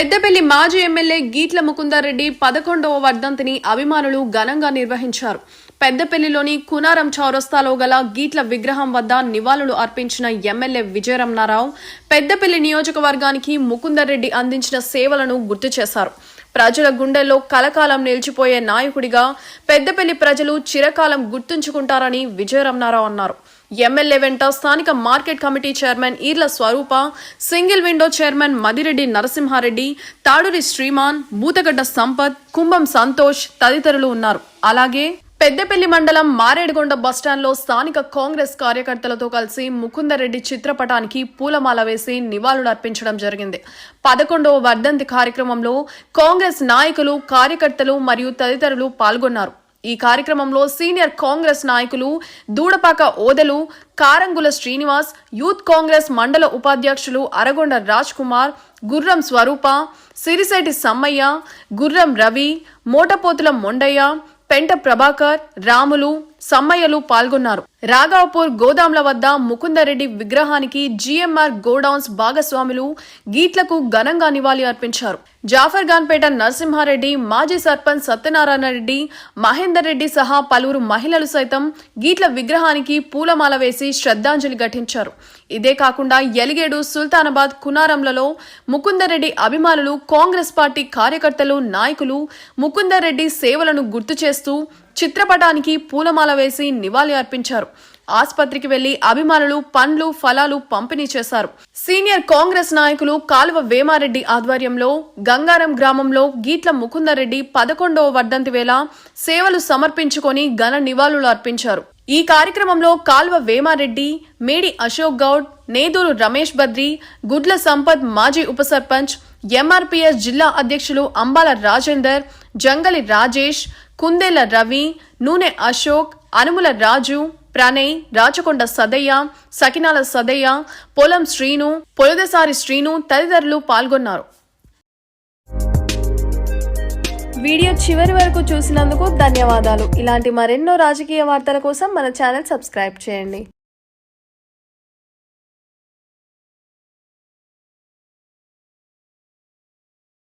పెద్దపల్లి మాజీ ఎమ్మెల్యే గీట్ల ముకుందారెడ్డి పదకొండవ వర్ధంతిని అభిమానులు ఘనంగా నిర్వహించారు. పెద్దపల్లిలోని కునారం చౌరస్తాలో గల గీట్ల విగ్రహం వద్ద నివాళులు అర్పించిన ఎమ్మెల్యే విజయరమణారావు పెద్దపల్లి నియోజకవర్గానికి ముకుందర్రెడ్డి అందించిన సేవలను గుర్తు చేశారు. ప్రజల గుండెల్లో కలకాలం నిలిచిపోయే నాయకుడిగా పెద్దపల్లి ప్రజలు చిరకాలం గుర్తుంచుకుంటారని విజయరమణారావు అన్నారు. ఎమ్మెల్యే వెంట స్థానిక market committee chairman Eerla Swaroopa single window chairman Madireddy Narasimhareddy Taduri Sriman Boothagadda Sampath Kumbham Santosh తదితరులు ఉన్నారు. అలాగే పెద్దపల్లి మండలం మారేడుగొండ బస్టాండ్లో స్థానిక కాంగ్రెస్ కార్యకర్తలతో కలిసి ముకుందరెడ్డి చిత్రపటానికి పూలమాల వేసి నివాళులు అర్పించడం జరిగింది. పదకొండవ వర్ధంతి కార్యక్రమంలో కాంగ్రెస్ నాయకులు కార్యకర్తలు మరియు తదితరులు పాల్గొన్నారు. ఈ కార్యక్రమంలో సీనియర్ కాంగ్రెస్ నాయకులు దూడపాక ఓదెలు కారంగుల శ్రీనివాస్ యూత్ కాంగ్రెస్ మండల ఉపాధ్యక్షులు అరగొండ రాజ్ కుమార్ గుర్రం స్వరూప సిరిశెట్టి సమ్మయ్య గుర్రం రవి మోటపోతుల మొండయ్య పెంట ప్రభాకర్ రాములు సమ్మయ్యలు పాల్గొన్నారు. రాఘవపూర్ గోదాంల వద్ద ముకుందరెడ్డి విగ్రహానికి జీఎంఆర్ గోడౌన్స్ భాగస్వాములు గీట్లకు ఘనంగా నివాళి అర్పించారు. జాఫర్ గాన్పేట నరసింహారెడ్డి మాజీ సర్పంచ్ సత్యనారాయణ రెడ్డి మహేందర్ రెడ్డి సహా పలువురు మహిళలు సైతం గీట్ల విగ్రహానికి పూలమాల వేసి శ్రద్ధాంజలి ఘటించారు. ఇదే కాకుండా ఎలిగేడు సుల్తానాబాద్ కునారంలలో ముకుందరెడ్డి అభిమానులు కాంగ్రెస్ పార్టీ కార్యకర్తలు నాయకులు ముకుందరెడ్డి సేవలను గుర్తు చేస్తూ చిత్రపటానికి పూలమాల వేసి నివాళి అర్పించారు. ఆసుపత్రికి వెళ్ళి అభిమానులు పండ్లు ఫలాలు పంపిణీ చేశారు. సీనియర్ కాంగ్రెస్ నాయకులు కాలువ వేమారెడ్డి ఆధ్వర్యంలో గంగారం గ్రామంలో గీట్ల ముకుందరెడ్డి పదకొండవ వర్ధంతి వేళ సేవలు సమర్పించుకొని ఘన నివాళులు అర్పించారు. ఈ కార్యక్రమంలో కాల్వ వేమారెడ్డి మేడి అశోక్ గౌడ్ నేదూరు రమేష్ బద్రి గుడ్ల సంపత్ మాజీ ఉప సర్పంచ్ ఎంఆర్పీఎస్ జిల్లా అధ్యక్షులు అంబాల రాజేందర్ జంగలి రాజేష్ కుందేల రవి నూనె అశోక్ అనుముల రాజు ప్రణయ్ రాచకొండ సదయ్య సకినాల సదయ్య పొలం శ్రీను పొలదసారి శ్రీను తదితరులు పాల్గొన్నారు. వీడియో చివరి వరకు చూసినందుకు ధన్యవాదాలు. ఇలాంటి మరెన్నో రాజకీయ వార్తల కోసం మన ఛానల్ సబ్స్క్రైబ్ చేయండి.